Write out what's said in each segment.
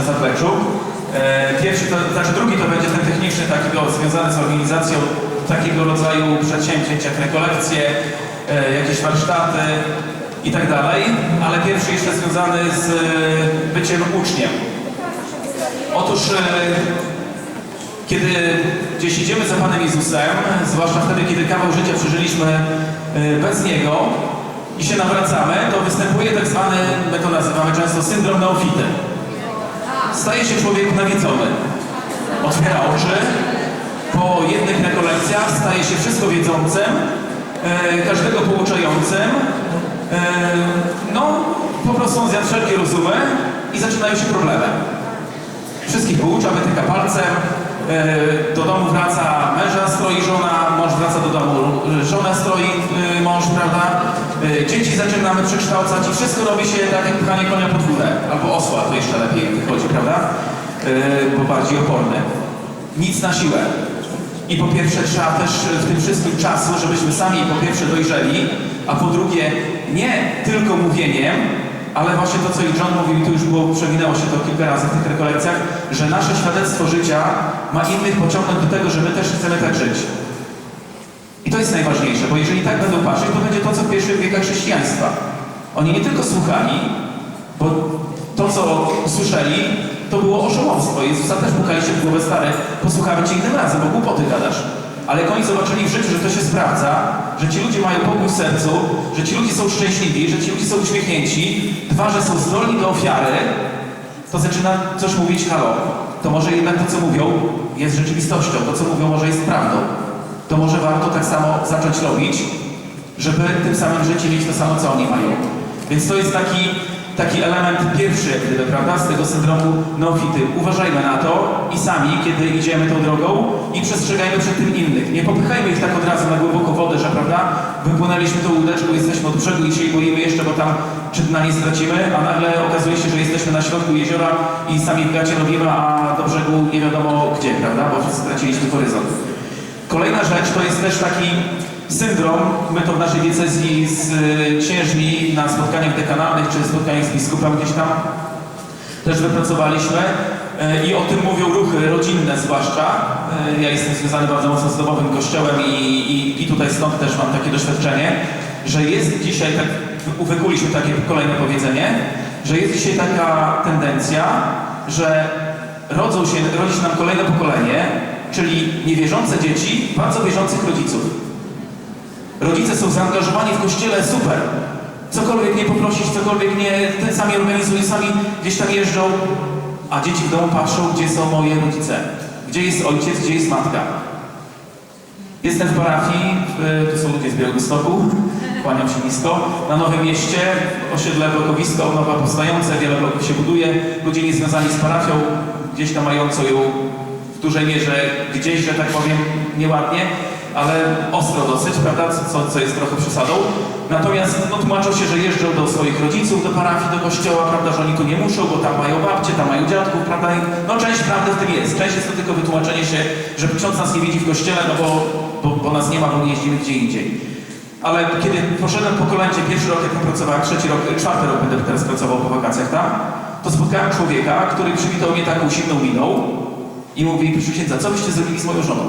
na zapleczu. E, Pierwszy, to, znaczy drugi to będzie ten techniczny, takiego związany z organizacją takiego rodzaju przedsięwzięć jak rekolekcje, e, jakieś warsztaty i tak dalej, ale pierwszy jeszcze związany z e, byciem uczniem. Otóż kiedy gdzieś idziemy za Panem Jezusem, zwłaszcza wtedy, kiedy kawał życia przeżyliśmy bez Niego i się nawracamy, to występuje tak zwany, my to nazywamy często syndrom neofity. Staje się człowiek nawiedzony. Otwiera oczy, po jednych rekolekcjach staje się wszystko wiedzącym, e, każdego pouczającym. E, no, po prostu zjadł wszelkie rozumy i zaczynają się problemy. Wszystkich poucza, wytyka palcem, e, do domu wraca męża stroi żona, mąż wraca do domu, e, żona stroi e, mąż, prawda? E, Dzieci zaczynamy przekształcać i wszystko robi się tak jak pchanie konia pod górę, albo osła, to jeszcze lepiej wychodzi, prawda? E, Bo bardziej oporny. Nic na siłę. I po pierwsze trzeba też w tym wszystkim czasu, żebyśmy sami po pierwsze dojrzeli, a po drugie nie tylko mówieniem, ale właśnie to, co i John mówił, i tu już było, przewinęło się to kilka razy w tych rekolekcjach, że nasze świadectwo życia ma innych pociągnąć do tego, że my też chcemy tak żyć. I to jest najważniejsze, bo jeżeli tak będą patrzeć, to będzie to, co w pierwszych wiekach chrześcijaństwa. Oni nie tylko słuchali, bo to, co słyszeli, to było oszołomstwo. Jezusa też pukaliście w głowę stary, posłuchamy Cię innym razem, bo głupoty gadasz. Ale jak oni zobaczyli w życiu, że to się sprawdza, że ci ludzie mają pokój w sercu, że ci ludzie są szczęśliwi, że ci ludzie są uśmiechnięci, dwa, są zdolni do ofiary, to zaczyna coś mówić, halo, to może jednak to, co mówią, jest rzeczywistością, to, co mówią, może jest prawdą. To może warto tak samo zacząć robić, żeby tym samym życie mieć to samo, co oni mają. Więc to jest taki, taki element pierwszy, jak gdyby, prawda, z tego syndromu neofity. Uważajmy na to i sami, kiedy idziemy tą drogą i przestrzegajmy przed tym innych. Nie popychajmy ich tak od razu na głęboką wodę, że, prawda, wypłynęliśmy tą łódeczką, jesteśmy od brzegu i się boimy jeszcze, bo tam czy dna nie stracimy, a nagle okazuje się, że jesteśmy na środku jeziora i sami w gacie robimy, a do brzegu nie wiadomo gdzie, prawda, bo straciliśmy horyzont. Kolejna rzecz to jest też taki syndrom, my to w naszej diecezji z y, księżmi na spotkaniach dekanalnych czy spotkaniach z biskupem gdzieś tam też wypracowaliśmy y, i o tym mówią ruchy rodzinne zwłaszcza. Y, Ja jestem związany bardzo mocno z domowym kościołem i, i, i tutaj stąd też mam takie doświadczenie, że jest dzisiaj, tak uwykuliśmy takie kolejne powiedzenie, że jest dzisiaj taka tendencja, że rodzą się, rodzi się nam kolejne pokolenie, czyli niewierzące dzieci, bardzo wierzących rodziców. Rodzice są zaangażowani w kościele, super. Cokolwiek nie poprosić, cokolwiek nie, ten sami organizują, sami gdzieś tam jeżdżą, a dzieci w domu patrzą, gdzie są moje rodzice, gdzie jest ojciec, gdzie jest matka. Jestem w parafii, tu są ludzie z Białegostoku, kłaniam się nisko, na Nowym Mieście, osiedle blokowisko, nowa powstające, wiele bloków się buduje, ludzie niezwiązani z parafią, gdzieś tam mającą ją w dużej mierze gdzieś, że tak powiem, nieładnie, ale ostro dosyć, prawda, co, co jest trochę przesadą. Natomiast no, tłumaczą się, że jeżdżą do swoich rodziców, do parafii, do kościoła, prawda, że oni tu nie muszą, bo tam mają babcie, tam mają dziadków, prawda. No część prawdy w tym jest. Część jest to tylko wytłumaczenie się, że ksiądz nas nie widzi w kościele, no bo, bo, bo nas nie ma, bo nie jeździmy gdzie indziej. Ale kiedy poszedłem po kolędzie, pierwszy rok jak pracowałem, trzeci rok, czwarty rok będę teraz pracował po wakacjach tam, to spotkałem człowieka, który przywitał mnie taką zimną miną i mówi, proszę księdza, co byście zrobili z moją żoną?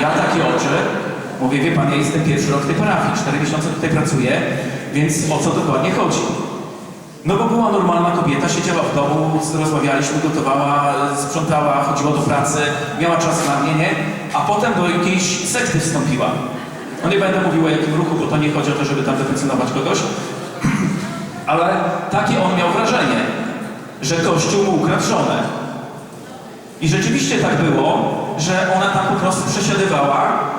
Ja takie oczy, mówię, wie pan, ja jestem pierwszy rok w tej parafii, cztery miesiące tutaj pracuję, więc o co dokładnie chodzi? No bo była normalna kobieta, siedziała w domu, rozmawialiśmy, gotowała, sprzątała, chodziła do pracy, miała czas na mnie, nie? A potem do jakiejś sekty wstąpiła. No nie będę mówił o jakim ruchu, bo to nie chodzi o to, żeby tam deprecjonować kogoś, ale takie on miał wrażenie, że Kościół mu ukradł żonę. I rzeczywiście tak było, że ona tam po prostu przesiadywała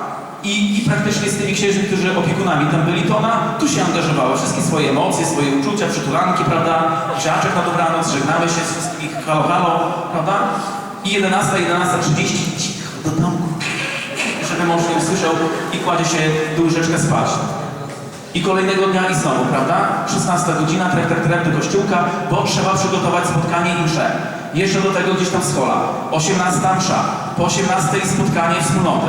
i, i praktycznie z tymi księżmi, którzy opiekunami tam byli, to ona tu się angażowała. Wszystkie swoje emocje, swoje uczucia, przytulanki, prawda? Grzaczek na dobranoc, żegnamy się z wszystkimi, halo, halo, prawda? I 11, 11.30, cicho do domku, żeby mąż nie usłyszał i kładzie się do łóżeczka spać. I kolejnego dnia i znowu, prawda? 16 godzina, trek, trek do kościółka, bo trzeba przygotować spotkanie i mszę. Jeszcze do tego gdzieś tam schola. 18 msza. Po 18 spotkanie wspólnoty.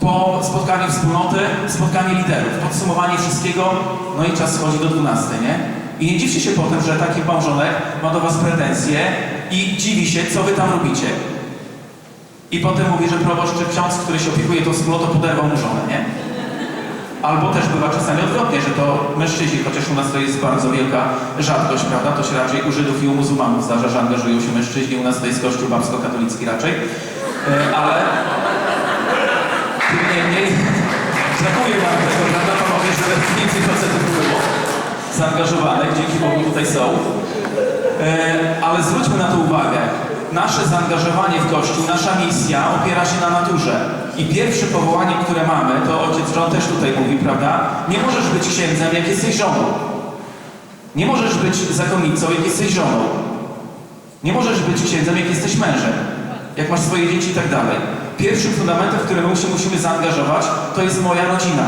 Po spotkaniu wspólnoty spotkanie liderów. Podsumowanie wszystkiego, no i czas schodzi do 12, nie? I nie dziwcie się potem, że taki małżonek ma do was pretensje i dziwi się, co wy tam robicie. I potem mówi, że proboszcz czy ksiądz, który się opiekuje tą wspólnotą, poderwał mu żonę, nie? Albo też bywa czasami odwrotnie, że to mężczyźni, chociaż u nas to jest bardzo wielka rzadkość, prawda? To się raczej u Żydów i u muzułmanów zdarza, że angażują się mężczyźni, u nas to jest kościół babsko-katolicki raczej. E, Ale tym niemniej brakuje nam tego, prawda, panowie, żeby więcej facetów było zaangażowanych, dzięki Bogu tutaj są. E, Ale zwróćmy na to uwagę. Nasze zaangażowanie w Kościół, nasza misja opiera się na naturze. I pierwszym powołaniem, które mamy, to ojciec John też tutaj mówi, prawda? Nie możesz być księdzem, jak jesteś żoną. Nie możesz być zakonnicą, jak jesteś żoną. Nie możesz być księdzem, jak jesteś mężem. Jak masz swoje dzieci i tak dalej. Pierwszym fundamentem, w którym się musimy zaangażować, to jest moja rodzina.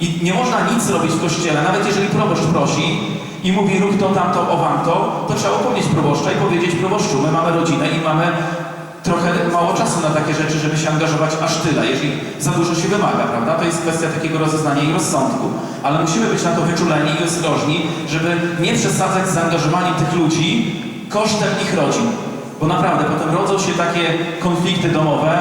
I nie można nic zrobić w kościele, nawet jeżeli proboszcz prosi i mówi rób to, tamto, owam to, to trzeba upomnieć proboszcza i powiedzieć proboszczu, my mamy rodzinę i mamy trochę mało czasu na takie rzeczy, żeby się angażować aż tyle, jeżeli za dużo się wymaga, prawda? To jest kwestia takiego rozeznania i rozsądku. Ale musimy być na to wyczuleni i ostrożni, żeby nie przesadzać z zaangażowaniem tych ludzi kosztem ich rodzin. Bo naprawdę potem rodzą się takie konflikty domowe,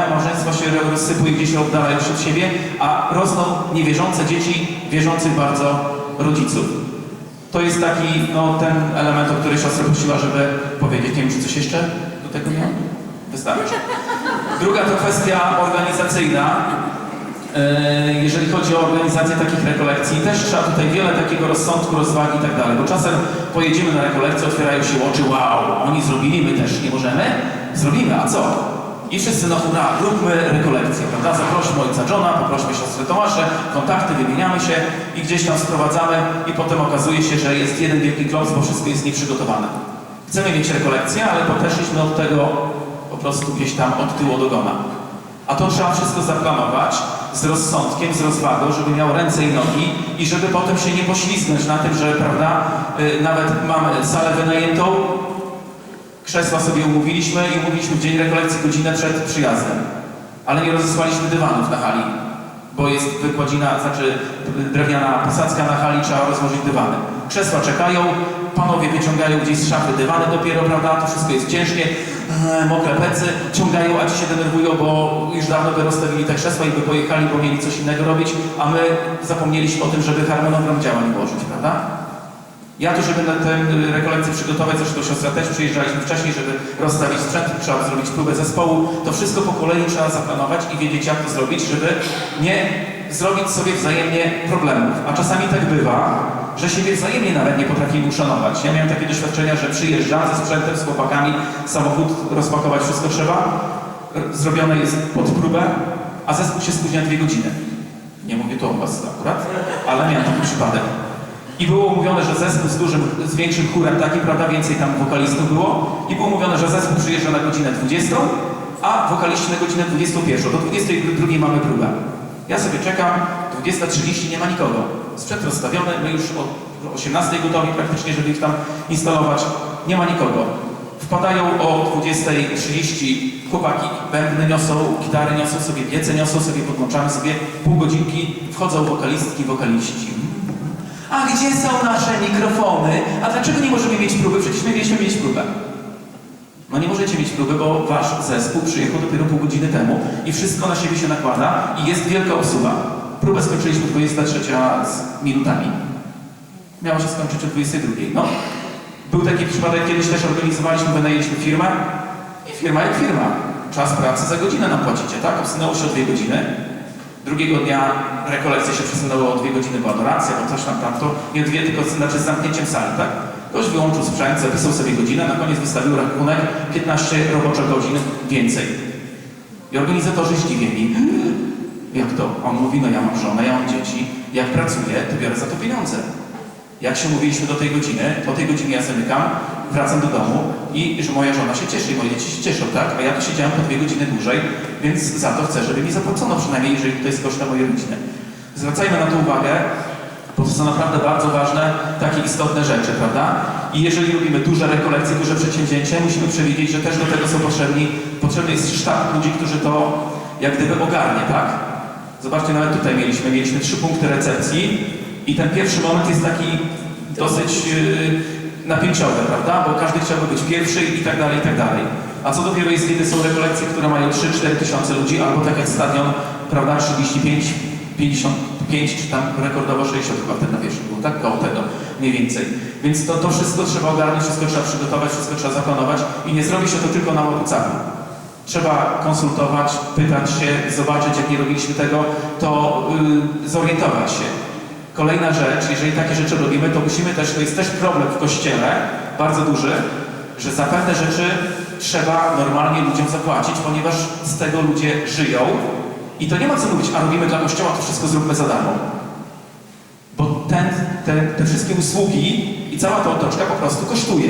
małżeństwa się rozsypuje gdzieś się oddalają od siebie, a rosną niewierzące dzieci wierzących bardzo rodziców. To jest taki, no, ten element, o który siostra prosiła, żeby powiedzieć. Nie wiem, czy coś jeszcze do tego miał? Wystarczy. Druga to kwestia organizacyjna. E, Jeżeli chodzi o organizację takich rekolekcji, też trzeba tutaj wiele takiego rozsądku, rozwagi i tak dalej, bo czasem pojedziemy na rekolekcję, otwierają się oczy, wow, oni zrobili, my też nie możemy? Zrobimy, a co? I wszyscy na hurra, róbmy rekolekcję, prawda? Zaprośmy ojca Johna, poprośmy siostrę Tomaszę, kontakty, wymieniamy się i gdzieś tam sprowadzamy i potem okazuje się, że jest jeden wielki klops, bo wszystko jest nieprzygotowane. Chcemy mieć rekolekcję, ale podeszliśmy od tego po prostu gdzieś tam od tyłu do gona. A to trzeba wszystko zaplanować z rozsądkiem, z rozwagą, żeby miał ręce i nogi i żeby potem się nie poślizgnąć na tym, że prawda, y, nawet mamy salę wynajętą, krzesła sobie umówiliśmy i umówiliśmy w dzień rekolekcji godzinę przed przyjazdem. Ale nie rozesłaliśmy dywanów na hali, bo jest wykładzina, znaczy drewniana posadzka na hali, trzeba rozłożyć dywany. Krzesła czekają, panowie wyciągają gdzieś z szafy dywany dopiero, prawda, to wszystko jest ciężkie, eee, mokre plecy, ciągają, a ci się denerwują, bo już dawno by rozstawili te krzesła i by pojechali, bo mieli coś innego robić, a my zapomnieliśmy o tym, żeby harmonogram działań ułożyć, prawda? Ja tu, żeby tę rekolekcję przygotować, zresztą siostra też przyjeżdżaliśmy wcześniej, żeby rozstawić sprzęt, trzeba zrobić próbę zespołu. To wszystko po kolei trzeba zaplanować i wiedzieć, jak to zrobić, żeby nie zrobić sobie wzajemnie problemów. A czasami tak bywa, że siebie wzajemnie nawet nie potrafimy uszanować. Ja miałem takie doświadczenia, że przyjeżdżam ze sprzętem, z chłopakami, samochód rozpakować wszystko trzeba, zrobione jest pod próbę, a zespół się spóźnia dwie godziny. Nie mówię to o was akurat, ale miałem taki przypadek. I było umówione, że zespół z dużym, z większym chórem taki, prawda, więcej tam wokalistów było. I było umówione, że zespół przyjeżdża na godzinę 20, a wokaliści na godzinę 21. Do 22 mamy próbę. Ja sobie czekam, 20.30 nie ma nikogo. Sprzęt rozstawiony, my już o 18 gotowi praktycznie, żeby ich tam instalować. Nie ma nikogo. Wpadają o 20.30 chłopaki, bębny niosą, gitary niosą sobie, piece niosą sobie, podłączamy sobie pół godzinki, wchodzą wokalistki, wokaliści. A gdzie są nasze mikrofony? A dlaczego nie możemy mieć próby? Przecież my mieliśmy mieć próbę. No nie możecie mieć próby, bo wasz zespół przyjechał dopiero pół godziny temu i wszystko na siebie się nakłada i jest wielka obsługa. Próbę skończyliśmy 23 z minutami. Miało się skończyć o 22. No, był taki przypadek, kiedyś też organizowaliśmy, wynajęliśmy firmę i firma jak firma. Czas pracy za godzinę nam płacicie, tak? Obsunęło się o dwie godziny. Drugiego dnia rekolekcja się przesunęła o dwie godziny, bo adoracja, bo coś tam tamto. Nie dwie, tylko znaczy z zamknięciem sali, tak? Ktoś wyłączył sprzęt, zapisał sobie godzinę, na koniec wystawił rachunek 15 roboczych godzin więcej. I organizatorzy zdziwieni. Jak to? On mówi, no ja mam żonę, ja mam dzieci. Jak pracuję, to biorę za to pieniądze. Jak się mówiliśmy do tej godziny, po tej godzinie ja zamykam, wracam do domu i że moja żona się cieszy i moje dzieci się cieszą, tak? A ja tu siedziałem po dwie godziny dłużej, więc za to chcę, żeby mi zapłacono przynajmniej, jeżeli to jest kosztem mojej rodziny. Zwracajmy na to uwagę, bo to są naprawdę bardzo ważne, takie istotne rzeczy, prawda? I jeżeli robimy duże rekolekcje, duże przedsięwzięcie, musimy przewidzieć, że też do tego są potrzebni, potrzebny jest sztab ludzi, którzy to jak gdyby ogarnie, tak? Zobaczcie, nawet tutaj mieliśmy, mieliśmy trzy punkty recepcji i ten pierwszy moment jest taki dosyć yy, napięciowe, prawda? Bo każdy chciałby być pierwszy i tak dalej, i tak dalej. A co dopiero jest, kiedy są rekolekcje, które mają 3-4 tysiące ludzi, albo tak jak stadion, prawda, 35, 55, czy tam rekordowo 60 chyba wtedy na wierzchu było, tak? Koło tego mniej więcej. Więc to, to wszystko trzeba ogarnąć, wszystko trzeba przygotować, wszystko trzeba zaplanować i nie zrobi się to tylko na łapucaku. Trzeba konsultować, pytać się, zobaczyć, jak nie robiliśmy tego, to yy, zorientować się. Kolejna rzecz, jeżeli takie rzeczy robimy, to musimy też, to jest też problem w kościele, bardzo duży, że za pewne rzeczy trzeba normalnie ludziom zapłacić, ponieważ z tego ludzie żyją. I to nie ma co mówić, a robimy dla kościoła, to wszystko zróbmy za darmo. Bo ten, te, te wszystkie usługi i cała ta otoczka po prostu kosztuje.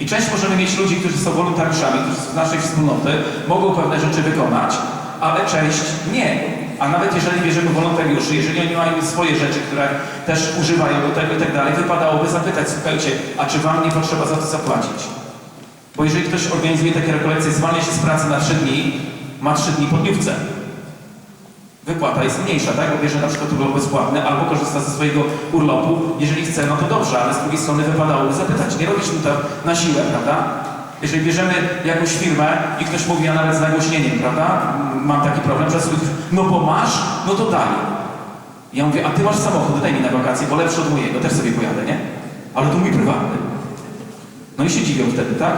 I część możemy mieć ludzi, którzy są wolontariuszami, którzy z naszej wspólnoty mogą pewne rzeczy wykonać, ale część nie. A nawet jeżeli bierzemy wolontariuszy, jeżeli oni mają swoje rzeczy, które też używają do tego i tak dalej, wypadałoby zapytać, słuchajcie, a czy wam nie potrzeba za to zapłacić? Bo jeżeli ktoś organizuje takie rekolekcje, zwalnia się z pracy na 3 dni, ma 3 dni po dniówce. Wypłata jest mniejsza, tak? Bo bierze na przykład urlop bezpłatny albo korzysta ze swojego urlopu. Jeżeli chce, no to dobrze, ale z drugiej strony wypadałoby zapytać. Nie robić mu to na siłę, prawda? Jeżeli bierzemy jakąś firmę i ktoś mówi, a nawet z nagłośnieniem, prawda? Mam taki problem, że sobie, no bo masz, no to daj. Ja mówię, a ty masz samochód, daj mi na wakacje, bo lepszy od mojego, też sobie pojadę, nie? Ale to mój prywatny. No i się dziwią wtedy, tak?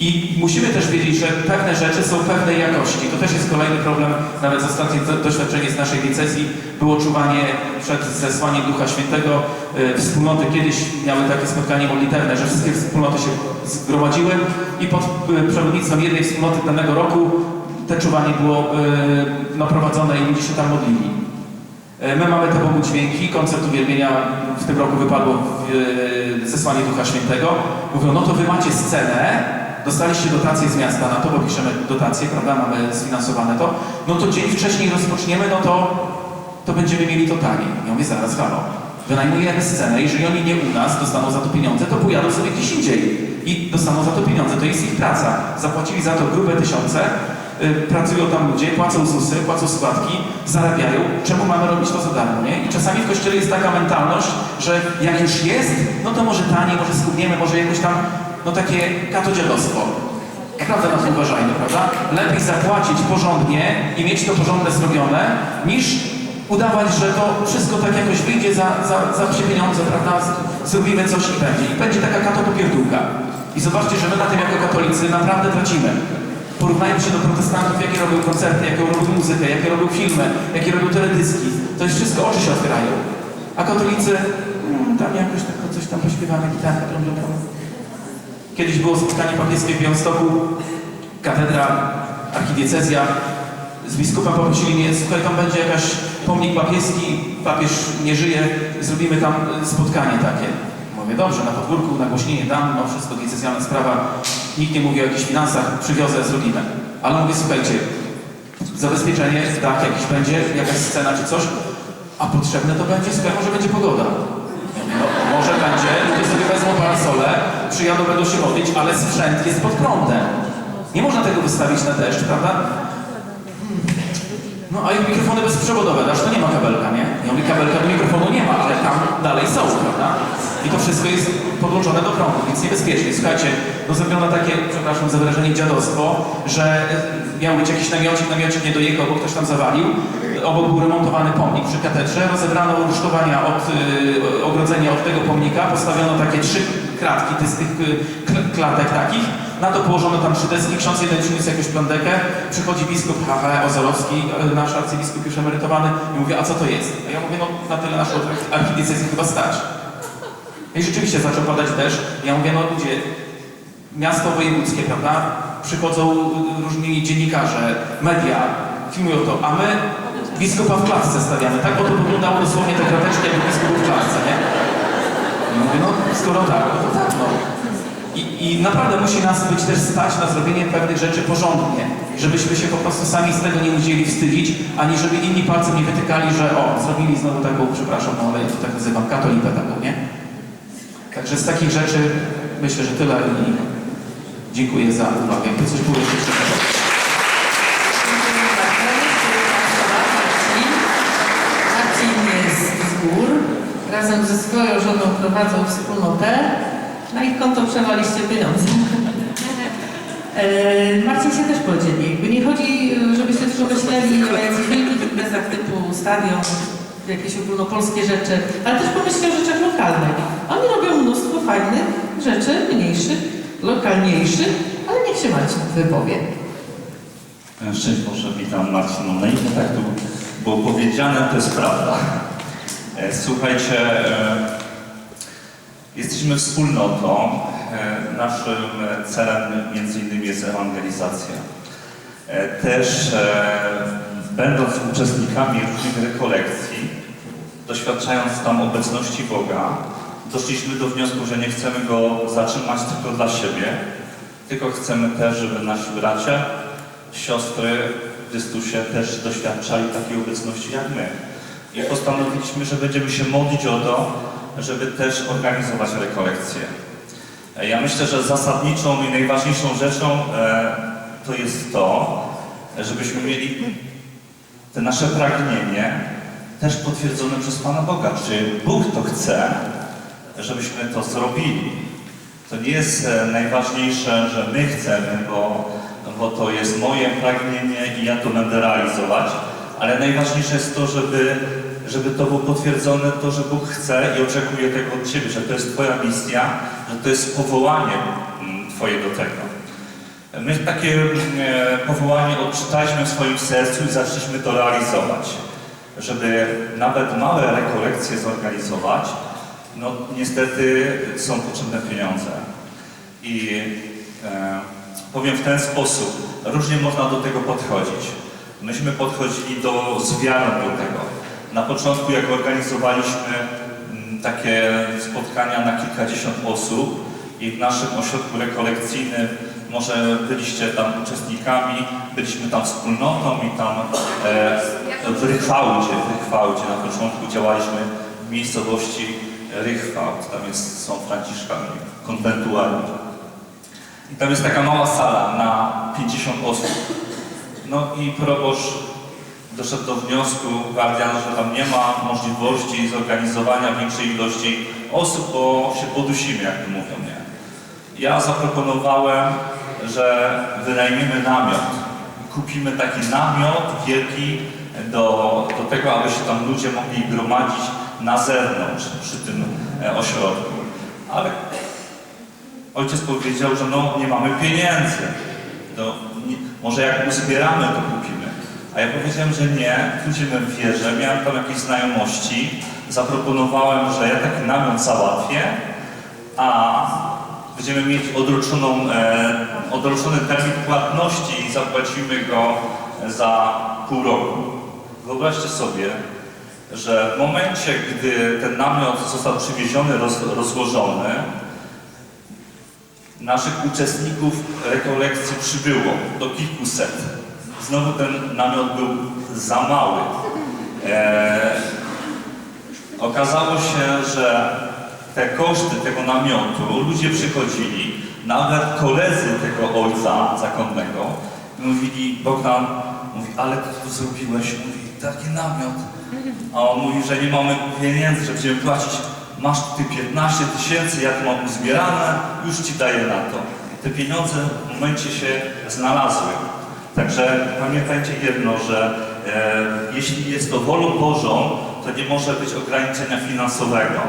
I musimy też wiedzieć, że pewne rzeczy są pewnej jakości. To też jest kolejny problem, nawet do- doświadczenie z naszej diecezji było czuwanie przed zesłaniem Ducha Świętego. Y, Wspólnoty kiedyś miały takie spotkanie modlitewne, że wszystkie wspólnoty się zgromadziły i pod y, przewodnictwem jednej wspólnoty danego roku te czuwanie było y, no, prowadzone i ludzie się tam modlili. E, My mamy te Bogu dźwięki, koncert uwielbienia w tym roku wypadło w e, zesłanie Ducha Świętego. Mówią, no to wy macie scenę, dostaliście dotację z miasta na to, bo piszemy dotację, prawda, mamy sfinansowane to, no to dzień wcześniej rozpoczniemy, no to, to będziemy mieli to taniej. Ja mówię, zaraz, halo, wynajmujemy scenę, jeżeli oni nie u nas dostaną za to pieniądze, to pojadą sobie gdzieś indziej i dostaną za to pieniądze, to jest ich praca. Zapłacili za to grube tysiące, pracują tam ludzie, płacą ZUSy, płacą składki, zarabiają. Czemu mamy robić to za darmo, nie? I czasami w kościele jest taka mentalność, że jak już jest, no to może taniej, może skubniemy, może jakoś tam, no takie katodzielostwo. Naprawdę na to uważajmy, prawda? Lepiej zapłacić porządnie i mieć to porządne zrobione, niż udawać, że to wszystko tak jakoś wyjdzie za, za, za pieniądze, prawda? Zrobimy coś i będzie. I będzie taka katopopierdółka. I zobaczcie, że my na tym jako katolicy naprawdę tracimy. Porównajmy się do protestantów, jakie robią koncerty, jaką robią muzykę, jakie robią filmy, jakie robią teledyski. To jest wszystko, oczy się otwierają. A katolicy, mm, tam jakoś tylko coś tam pośpiewamy, tam, tam. Kiedyś było spotkanie papieskie w Białymstoku, katedra, archidiecezja. Z biskupa poprosili mnie, słuchaj, tam będzie jakaś pomnik papieski, papież nie żyje, zrobimy tam y, spotkanie takie. Mówię, dobrze, na podwórku, nagłośnienie dam, no wszystko diecezjalna sprawa, nikt nie mówi o jakichś finansach, przywiozę, zrobimy. Ale mówię, słuchajcie, zabezpieczenie, tak, jakiś będzie, jakaś scena czy coś, a potrzebne to będzie, słuchaj, może będzie pogoda. No, może będzie, ludzie sobie wezmą parasole, przyjadą, będą się modlić, ale sprzęt jest pod prądem. Nie można tego wystawić na deszcz, prawda? No a jak mikrofony bezprzewodowe dasz, to nie ma kabelka, nie? Ja mówię, kabelka do mikrofonu nie ma, ale tam dalej są, prawda? I to wszystko jest podłączone do prądu, więc niebezpiecznie. Słuchajcie, no zrobiono takie, przepraszam za wyrażenie, dziadostwo, że e, miał być jakiś namiocik, namiocik nie dojechał, bo ktoś tam zawalił. Obok był remontowany pomnik przy katedrze, rozebrano rusztowania od, y, ogrodzenia od tego pomnika, postawiono takie trzy kratki z tych kl- klatek takich, na to położono tam trzy deski, ksiądz jeden przyniósł jakąś plandekę, przychodzi biskup H.H. Ozorowski, e, nasz arcybiskup już emerytowany i mówi, a co to jest? A ja mówię, no na tyle naszą archidiecezję chyba stać. I rzeczywiście zaczął padać deszcz. Ja mówię, no ludzie, miasto wojewódzkie, prawda? Przychodzą różni dziennikarze, media, filmują to, a my biskupa w klatce stawiamy, tak? Bo to wyglądało dosłownie te krateczki, jakby biskup w klatce, nie? Ja mówię, no skoro tak, no to tak, no. I, I naprawdę musi nas być też stać na zrobienie pewnych rzeczy porządnie, żebyśmy się po prostu sami z tego nie musieli wstydzić, ani żeby inni palcem nie wytykali, że o, zrobili znowu taką, przepraszam, no ale ja to tak nazywam, katolikę taką, nie? Także z takich rzeczy myślę, że tyle i dziękuję za uwagę. Jakby coś było jeszcze. Marcin jest z gór, razem ze swoją żoną prowadzą wspólnotę. Na ich konto przelaliście pieniądze. E, Marcin się też podzieli. Jakby nie chodzi, żebyście tylko myśleli o jakichś wielkich imprezach typu stadion, jakieś ogólnopolskie rzeczy, ale też pomyślcie o rzeczach lokalnych. Oni robią mnóstwo fajnych rzeczy, mniejszych, lokalniejszych, ale niech się Marcin wypowie. Szczęść Boże, witam Marcin na imię, tak tu było powiedziane, to jest prawda. E, Słuchajcie, e, jesteśmy wspólnotą. E, Naszym celem między innymi jest ewangelizacja. E, Też e, będąc uczestnikami różnych rekolekcji, doświadczając tam obecności Boga, doszliśmy do wniosku, że nie chcemy Go zatrzymać tylko dla siebie, tylko chcemy też, żeby nasi bracia, siostry w Chrystusie też doświadczali takiej obecności jak my. I postanowiliśmy, że będziemy się modlić o to, żeby też organizować rekolekcje. E, Ja myślę, że zasadniczą i najważniejszą rzeczą e, to jest to, żebyśmy mieli te nasze pragnienie też potwierdzone przez Pana Boga. Czy Bóg to chce, żebyśmy to zrobili? To nie jest e, najważniejsze, że my chcemy, bo, bo to jest moje pragnienie i ja to będę realizować, ale najważniejsze jest to, żeby, żeby to było potwierdzone, to, że Bóg chce i oczekuje tego od Ciebie, że to jest Twoja misja, że to jest powołanie mm, Twoje do tego. My takie mm, e, powołanie odczytaliśmy w swoim sercu i zaczęliśmy to realizować. Żeby nawet małe rekolekcje zorganizować, no niestety są potrzebne pieniądze. I e, powiem w ten sposób, różnie można do tego podchodzić. Myśmy podchodzili do, z do tego. Na początku, jak organizowaliśmy mm, takie spotkania na kilkadziesiąt osób i w naszym ośrodku rekolekcyjnym, może byliście tam uczestnikami, byliśmy tam wspólnotą i tam e, w Rychwałdzie, w Rychwałdzie na początku działaliśmy w miejscowości Rychwałd, tam jest, są Franciszkami, konwentualni. I tam jest taka mała sala na 50 osób. No i proboszcz doszedł do wniosku, guardian, że tam nie ma możliwości zorganizowania większej ilości osób, bo się podusimy, jak to mówią, nie? Ja zaproponowałem, że wynajmiemy namiot. Kupimy taki namiot wielki do, do tego, aby się tam ludzie mogli gromadzić na zewnątrz przy tym e, ośrodku. Ale ojciec powiedział, że no nie mamy pieniędzy. To nie, może jak uzbieramy, to kupimy. A ja powiedziałem, że nie, pójdziemy w wierze, miałem tam jakieś znajomości, zaproponowałem, że ja taki namiot załatwię, a będziemy mieć odroczoną, e, odroczony termin płatności i zapłacimy go za pół roku. Wyobraźcie sobie, że w momencie, gdy ten namiot został przywieziony, roz, rozłożony, naszych uczestników rekolekcji przybyło do kilkuset. Znowu ten namiot był za mały. E, okazało się, że te koszty tego namiotu, ludzie przychodzili, nawet koledzy tego ojca zakonnego, mówili, Bogdan, mówi, ale ty tu zrobiłeś, mówi, taki namiot. A on mówi, że nie mamy pieniędzy, że będziemy płacić, masz ty 15 tysięcy, ja tu mam uzbierane, już ci daję na to. Te pieniądze w momencie się znalazły. Także pamiętajcie jedno, że e, jeśli jest to wolą Bożą, to nie może być ograniczenia finansowego.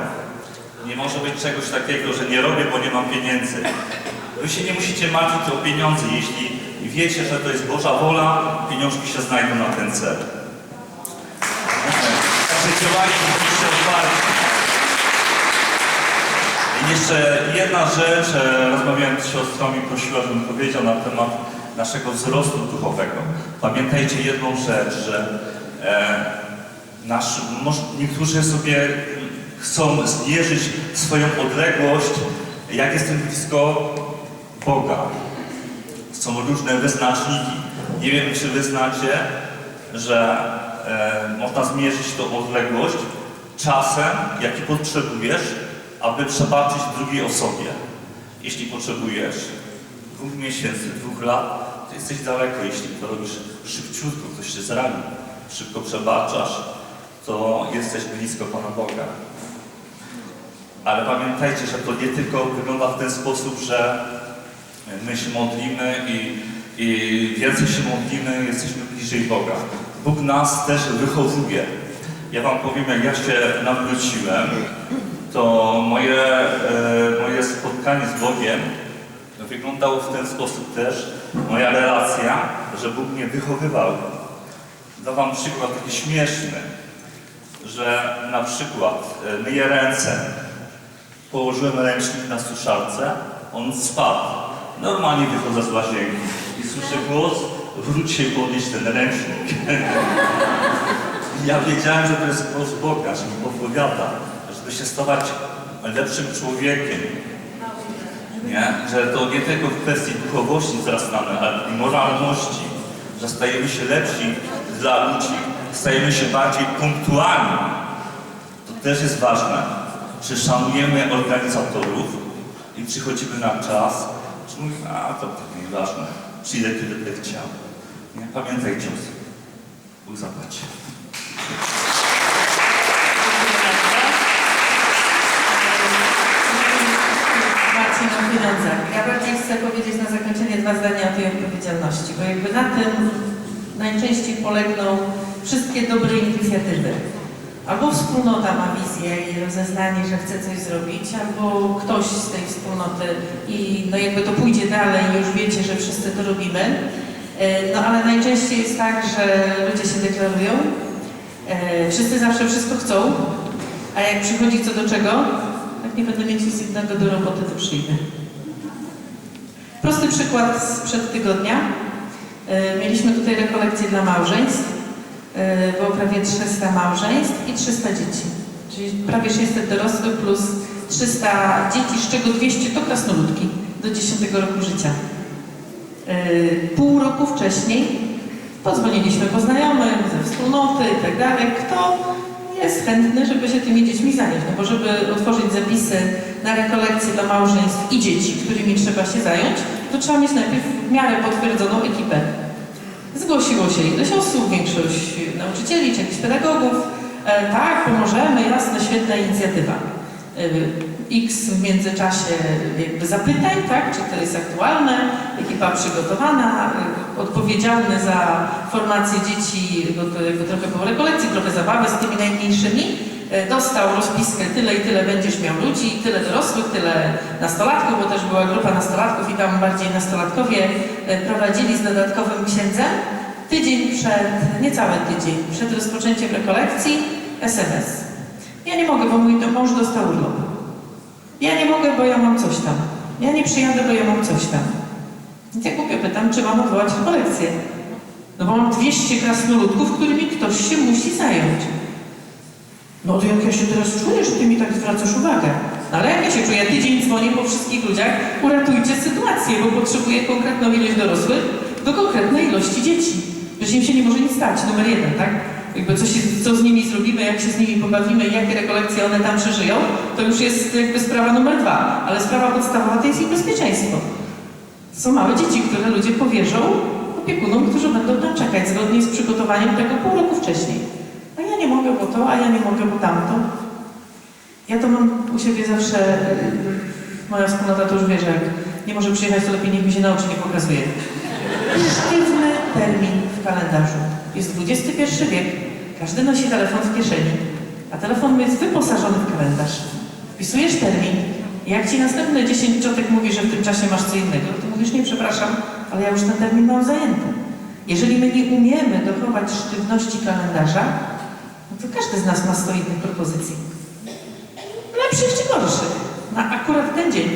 Nie może być czegoś takiego, że nie robię, bo nie mam pieniędzy. Wy się nie musicie martwić o pieniądze. Jeśli wiecie, że to jest Boża wola, pieniążki się znajdą na ten cel. Także działajcie, bądźcie otwarci. I jeszcze jedna rzecz, e, rozmawiałem z siostrą i prosiła, żebym powiedział na temat naszego wzrostu duchowego. Pamiętajcie jedną rzecz, że e, nasz, może, niektórzy sobie chcą zmierzyć swoją odległość, jak jestem blisko Boga. Są różne wyznaczniki. Nie wiem, czy wy znacie, że e, można zmierzyć tą odległość czasem, jaki potrzebujesz, aby przebaczyć drugiej osobie. Jeśli potrzebujesz dwóch miesięcy, dwóch lat, to jesteś daleko. Jeśli to robisz szybciutko, ktoś się zrani, szybko przebaczasz, to jesteś blisko Pana Boga. ale pamiętajcie, że to nie tylko wygląda w ten sposób, że my się modlimy i, i więcej się modlimy, jesteśmy bliżej Boga. Bóg nas też wychowuje. Ja Wam powiem, jak ja się nawróciłem, to moje, e, moje spotkanie z Bogiem wyglądało w ten sposób też, moja relacja, że Bóg mnie wychowywał. Dam Wam przykład taki śmieszny, że na przykład e, myję ręce, położyłem ręcznik na suszarce, on spadł. Normalnie wychodzę z łazienki i słyszę głos, wróć się i podnieś ten ręcznik. ja wiedziałem, że to jest głos Boga, że mi podpowiada, żeby się stawać lepszym człowiekiem. Nie? Że to nie tylko w kwestii duchowości wzrastamy, ale i moralności, że stajemy się lepsi dla ludzi, stajemy się bardziej punktualni. To też jest ważne. Czy szanujemy organizatorów i przychodzimy na czas, czy mówimy, a to tak nieważne, przyjdę kiedy będę chciał. Nie? Pamiętajcie, Bóg zapłaci. Marcin o pieniądzach. Ja bardziej chcę powiedzieć na zakończenie dwa zdania o tej odpowiedzialności, bo jakby na tym najczęściej polegną wszystkie dobre inicjatywy. Albo wspólnota ma wizję i rozeznanie, że chce coś zrobić, albo ktoś z tej wspólnoty i no jakby to pójdzie dalej i już wiecie, że wszyscy to robimy. E, No ale najczęściej jest tak, że ludzie się deklarują, e, wszyscy zawsze wszystko chcą, a jak przychodzi co do czego, jak nie będę mieć nic innego do roboty, to przyjdę. Prosty przykład sprzed tygodnia. E, Mieliśmy tutaj rekolekcje dla małżeństw. E, Było prawie 300 małżeństw i 300 dzieci. Czyli prawie 600 dorosłych plus 300 dzieci, z czego 200 to krasnoludki do 10 roku życia. E, Pół roku wcześniej podzwoniliśmy po znajomych, ze wspólnoty i tak. Kto jest chętny, żeby się tymi dziećmi zająć? No bo żeby otworzyć zapisy na rekolekcje dla małżeństw i dzieci, którymi trzeba się zająć, to trzeba mieć najpierw w miarę potwierdzoną ekipę. Zgłosiło się ileś osób, większość nauczycieli czy jakichś pedagogów. E, tak, pomożemy, jasne, świetna inicjatywa. E, X w międzyczasie jakby zapytań, tak, czy to jest aktualne, ekipa przygotowana, e, odpowiedzialny za formację dzieci, jakby trochę było rekolekcji, trochę zabawy z tymi najmniejszymi, e, dostał rozpiskę tyle i tyle będziesz miał ludzi, tyle dorosłych, tyle nastolatków, bo też była grupa nastolatków i tam bardziej nastolatkowie e, prowadzili z dodatkowym księdzem. Tydzień przed, niecały tydzień przed rozpoczęciem rekolekcji SMS. Ja nie mogę, bo mój mąż dostał urlop. Ja nie mogę, bo ja mam coś tam. Ja nie przyjadę, bo ja mam coś tam. Więc ja głupio pytam, czy mam odwołać rekolekcję. No bo mam 200 krasnoludków, którymi ktoś się musi zająć. No to jak ja się teraz czuję, że ty mi tak zwracasz uwagę. No ale jak ja się czuję? Tydzień dzwonię po wszystkich ludziach, uratujcie sytuację, bo potrzebuję konkretną ilość dorosłych do konkretnej ilości dzieci. Że im się nie może nic stać, numer jeden, tak? Jakby co, się, co z nimi zrobimy, jak się z nimi pobawimy jakie rekolekcje one tam przeżyją, to już jest jakby sprawa numer dwa. Ale sprawa podstawowa to jest ich bezpieczeństwo. Są małe dzieci, które ludzie powierzą opiekunom, którzy będą tam czekać zgodnie z przygotowaniem tego pół roku wcześniej. A ja nie mogę, bo to, a ja nie mogę, bo tamto. Ja to mam u siebie zawsze, yy, moja wspólnota to już wie, że jak nie może przyjechać, to lepiej niech mi się na oczy nie pokazuje. Sztywny termin w kalendarzu. Jest XXI wiek, każdy nosi telefon w kieszeni, a telefon jest wyposażony w kalendarz. Wpisujesz termin i jak ci następne 10 ciotek mówi, że w tym czasie masz co innego, to mówisz, nie, przepraszam, ale ja już ten termin mam zajęty. Jeżeli my nie umiemy dochować sztywności kalendarza, no to każdy z nas ma 100 innych propozycji. Lepszych czy gorszych, na akurat ten dzień.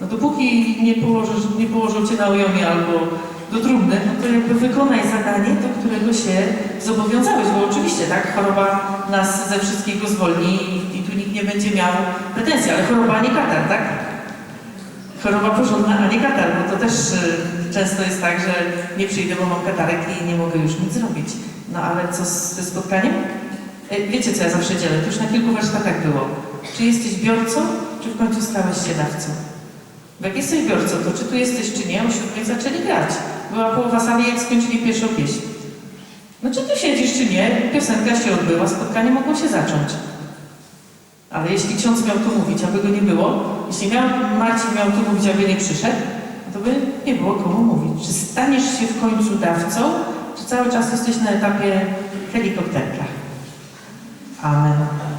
No dopóki nie położysz, nie położą cię na ojomie albo do trumny, no to jakby wykonaj zadanie, do którego się zobowiązałeś, bo oczywiście, tak, choroba nas ze wszystkiego zwolni i, i tu nikt nie będzie miał pretensji, ale choroba, a nie katar, tak? Choroba porządna, a nie katar, bo to też y, często jest tak, że nie przyjdę, bo mam katarek i nie mogę już nic zrobić. No ale co z, ze spotkaniem? E, Wiecie, co ja zawsze dzielę? To już na kilku warsztatach było. Czy jesteś biorcą, czy w końcu stałeś się dawcą? Bo jak jesteś biorcą, to czy tu jesteś, czy nie, o siódmej zaczęli grać. Była połowa sali, jak skończyli pierwszą pieśń. No czy tu siedzisz, czy nie, piosenka się odbyła, spotkanie mogło się zacząć. Ale jeśli ksiądz miał tu mówić, aby go nie było, jeśli miał, Marcin miał tu mówić, aby nie przyszedł, to by nie było komu mówić. Czy staniesz się w końcu dawcą, czy cały czas jesteś na etapie helikopterka? Amen.